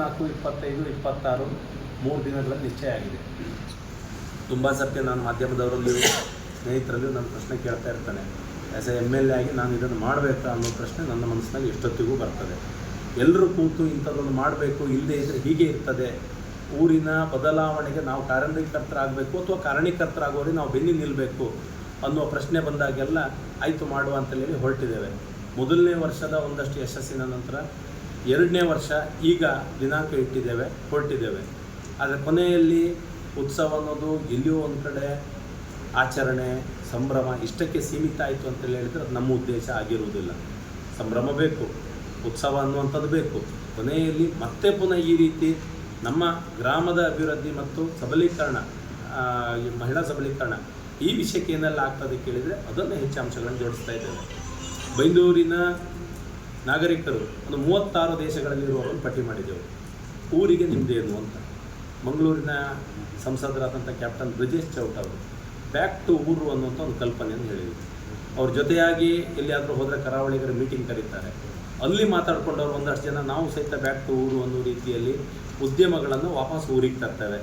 ಇಪ್ಪತ್ನಾಲ್ಕು, ಇಪ್ಪತ್ತೈದು, ಇಪ್ಪತ್ತಾರು ಮೂರು ದಿನಗಳಲ್ಲಿ ನಿಶ್ಚಯ ಆಗಿದೆ. ತುಂಬ ಸರ್ತಿ ನಾನು ಮಾಧ್ಯಮದವರಲ್ಲಿ ಸ್ನೇಹಿತರಲ್ಲಿ ನನ್ನ ಪ್ರಶ್ನೆ ಕೇಳ್ತಾ ಇರ್ತಾನೆ. As a M L A ಆಗಿ ನಾನು ಇದನ್ನು ಮಾಡಬೇಕಾ ಅನ್ನೋ ಪ್ರಶ್ನೆ ನನ್ನ ಮನಸ್ಸಿನಲ್ಲಿ ಎಷ್ಟೊತ್ತಿಗೂ ಬರ್ತದೆ. ಎಲ್ಲರೂ ಕೂತು ಇಂಥದ್ದೊಂದು ಮಾಡಬೇಕು, ಇಲ್ಲದೆ ಇದ್ದರೆ ಹೀಗೆ ಇರ್ತದೆ. ಊರಿನ ಬದಲಾವಣೆಗೆ ನಾವು ಕಾರಣೀಕರ್ತರಾಗಬೇಕು ಅಥವಾ ಕಾರಣೀಕರ್ತರಾಗೋರಿಗೆ ನಾವು ಬೆನ್ನಿ ನಿಲ್ಲಬೇಕು ಅನ್ನುವ ಪ್ರಶ್ನೆ ಬಂದಾಗೆಲ್ಲ ಆಯಿತು ಮಾಡುವ ಅಂತಲೇ ಹೊರಟಿದ್ದೇವೆ. ಮೊದಲನೇ ವರ್ಷದ ಒಂದಷ್ಟು ಯಶಸ್ಸಿನ ನಂತರ ಎರಡನೇ ವರ್ಷ ಈಗ ದಿನಾಂಕ ಇಟ್ಟಿದ್ದೇವೆ, ಹೊರಟಿದ್ದೇವೆ. ಆದರೆ ಕೊನೆಯಲ್ಲಿ ಉತ್ಸವ ಅನ್ನೋದು ಎಲ್ಲಿಯೋ ಒಂದು ಕಡೆ ಆಚರಣೆ, ಸಂಭ್ರಮ ಇಷ್ಟಕ್ಕೆ ಸೀಮಿತ ಆಯಿತು ಅಂತೇಳಿ ಹೇಳಿದರೆ ಅದು ನಮ್ಮ ಉದ್ದೇಶ ಆಗಿರುವುದಿಲ್ಲ. ಸಂಭ್ರಮ ಬೇಕು, ಉತ್ಸವ ಅನ್ನುವಂಥದ್ದು ಬೇಕು. ಕೊನೆಯಲ್ಲಿ ಮತ್ತೆ ಪುನಃ ಈ ರೀತಿ ನಮ್ಮ ಗ್ರಾಮದ ಅಭಿವೃದ್ಧಿ ಮತ್ತು ಸಬಲೀಕರಣ ಮಹಿಳಾ ಸಬಲೀಕರಣ ಈ ವಿಷಯಕ್ಕೆ ಏನೆಲ್ಲ ಆಗ್ತದೆ ಕೇಳಿದರೆ ಅದನ್ನು ಹೆಚ್ಚು ಅಂಶಗಳನ್ನು ಜೋಡಿಸ್ತಾ ಇದ್ದೇವೆ. ಬೈಂದೂರಿನ ನಾಗರಿಕರು ಒಂದು ಮೂವತ್ತಾರು ದೇಶಗಳಲ್ಲಿರುವವರನ್ನು ಪಟ್ಟಿ ಮಾಡಿದ್ದೆವು. ಊರಿಗೆ ನಿಮ್ಮದೇನು ಅಂತ. ಮಂಗಳೂರಿನ ಸಂಸದರಾದಂಥ ಕ್ಯಾಪ್ಟನ್ ಬ್ರಿಜೇಶ್ ಚೌಟ್ ಅವರು, ಬ್ಯಾಕ್ ಟು ಊರು ಅನ್ನುವಂಥ ಒಂದು ಕಲ್ಪನೆಯನ್ನು ಹೇಳಿದರು. ಅವ್ರ ಜೊತೆಯಾಗಿ ಎಲ್ಲಿಯಾದರೂ ಹೋದರೆ ಕರಾವಳಿಗರ ಮೀಟಿಂಗ್ ಕರೀತಾರೆ. ಅಲ್ಲಿ ಮಾತಾಡ್ಕೊಂಡವರು ಒಂದಷ್ಟು ಜನ ನಾವು ಸಹಿತ ಬ್ಯಾಕ್ ಟು ಊರು ಅನ್ನೋ ರೀತಿಯಲ್ಲಿ ಉದ್ಯಮಗಳನ್ನು ವಾಪಸ್ ಊರಿಗೆ ತರ್ತೇವೆ.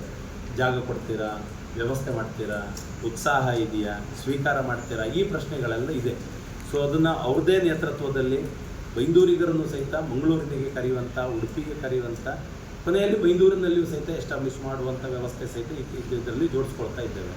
ಜಾಗ ಕೊಡ್ತೀರಾ? ವ್ಯವಸ್ಥೆ ಮಾಡ್ತೀರಾ? ಉತ್ಸಾಹ ಇದೆಯಾ? ಸ್ವೀಕಾರ ಮಾಡ್ತೀರಾ? ಈ ಪ್ರಶ್ನೆಗಳೆಲ್ಲ ಇದೆ. ಸೊ ಅದನ್ನು ಅವ್ರದೇ ನೇತೃತ್ವದಲ್ಲಿ ಬೈಂದೂರಿಗರನ್ನು ಸಹಿತ ಮಂಗಳೂರಿನಿಗೆ ಕರೆಯುವಂಥ ಉಡುಪಿಗೆ ಕರೆಯುವಂಥ ಕೊನೆಯಲ್ಲಿ ಬೈಂದೂರಿನಲ್ಲಿಯೂ ಸಹಿತ ಎಸ್ಟಾಬ್ಲಿಷ್ ಮಾಡುವಂಥ ವ್ಯವಸ್ಥೆ ಸಹಿತ ಇದರಲ್ಲಿ ಜೋಡಿಸ್ಕೊಳ್ತಾ ಇದ್ದೇವೆ.